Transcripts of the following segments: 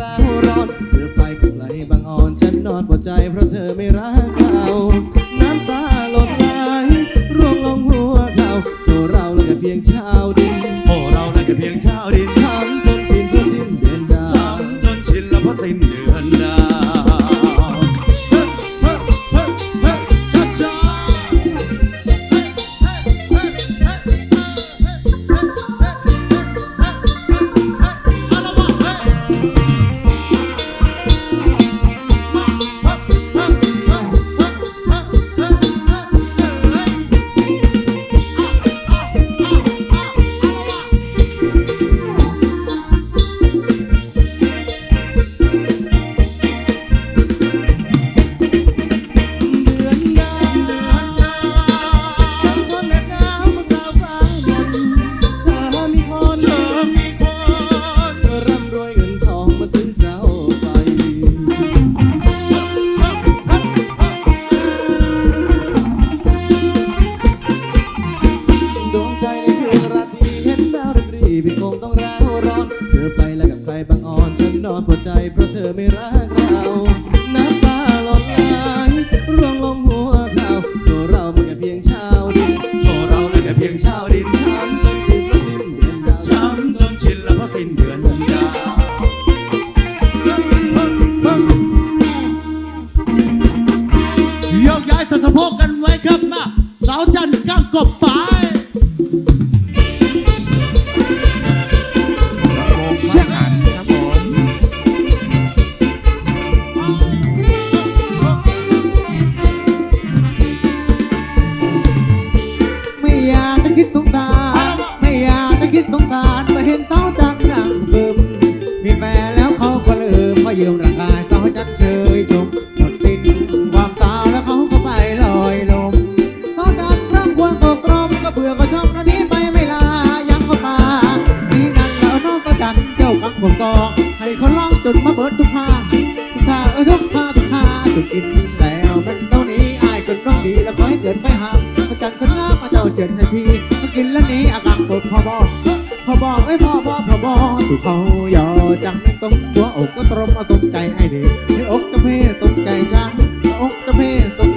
ราวร้อนเธอไปไกลบางอ่อนฉันนอนปวดใจเพราะเธอไม่รักเราน้ำตาหลดไหลร่วงลงหัวเขาโจเราเลยเพียงชาวดินโอ้เราเลยเพียงชาวดิน คุณอินแล้วมันเท่านี้อายคนน้องดีแล้วขอให้เกิดไม่ห้ามระจันทร์คนน้ามาเจ้าเจิดนาทีมากินแล้วนี้อาการปวดพอบอพอบอไม่พอบอพอบอถูกเขาย่อจังตรงตัวอกก็ตรงมาตรงใจให้เด็กให้อกกระเพตรงใจช้างอกกระเพตร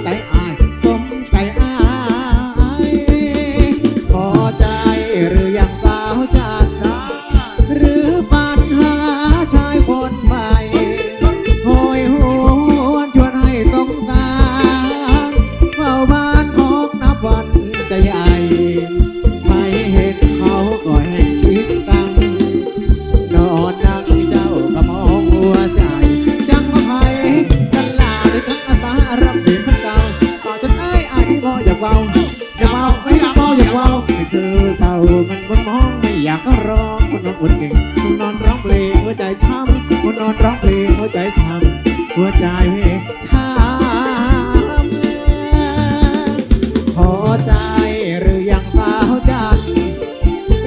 ้องไม่อยากก็ร้องคนนอนอุ่นเก่งคนนอนร้องเพลงหัวใจช้ำคนนอนร้องเพลงหัวใจช้ำหัวใจช้ำพอใจหรือยังเฝ้าาจ้า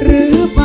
หรือเปล่า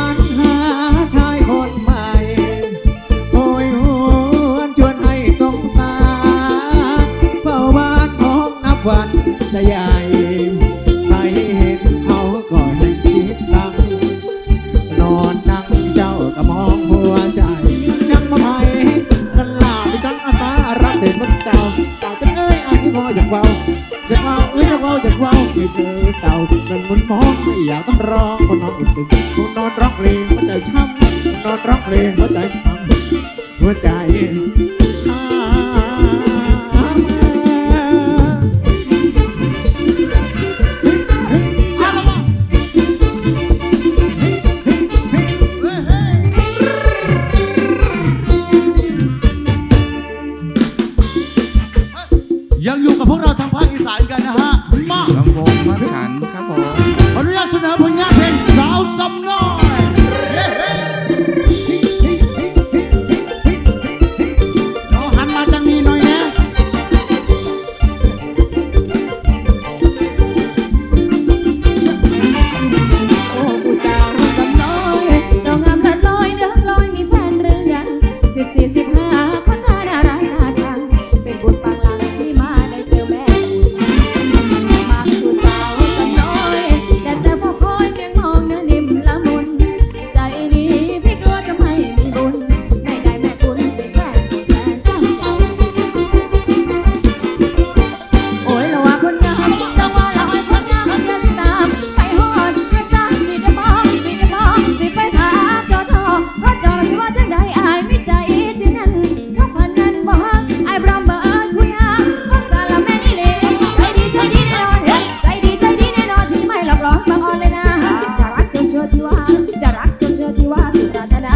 ว่าที่ปรารถนา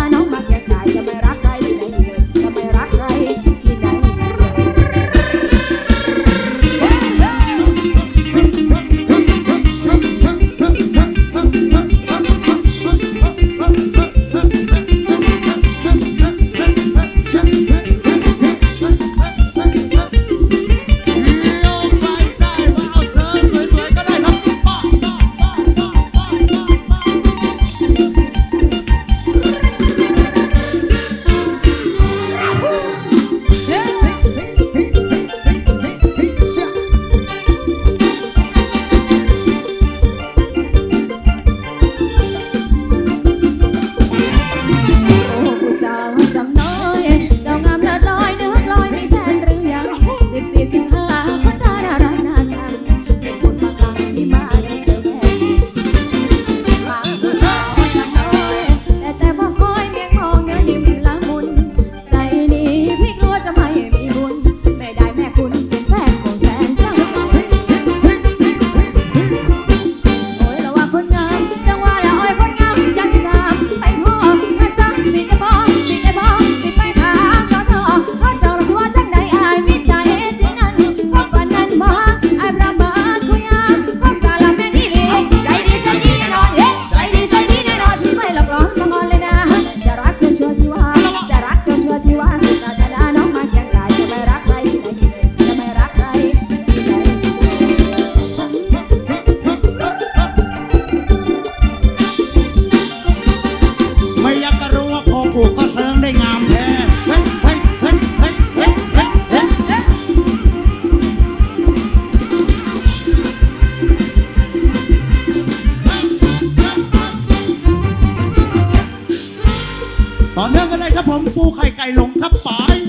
ูไข่ไก่ลงทับปาย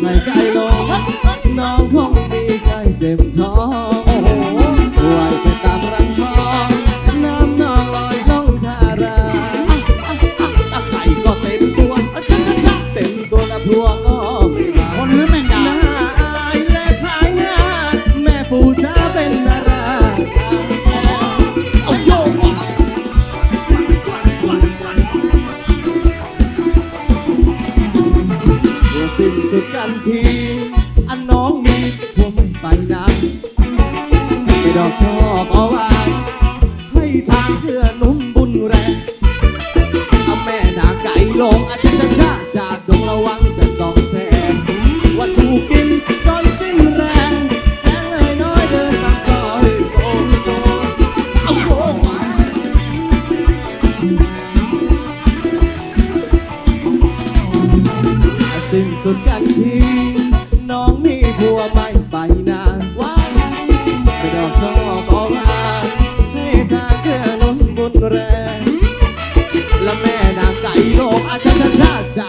ใกล้ๆลงน้องคงมีใจเต็มท้องุดกันที อันน้องมีพผมไปนะไปดอกชอบเอาไว้ให้ทางเพื่อ สุดกันทีน้องมีผัวไม่ไปนานว้ายกระดอกช่ออก็มาให้ทางเกื้อนุนบุญแรงและแม่นางไก่โลกอาชาชาชาจา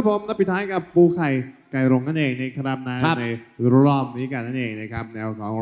คุณครับผมและปิดท้ายกับปูไข่ไก่รงนั่นเองนะครับนะครับ ในรอบนี้กันนั่นเองนะครับแนวของ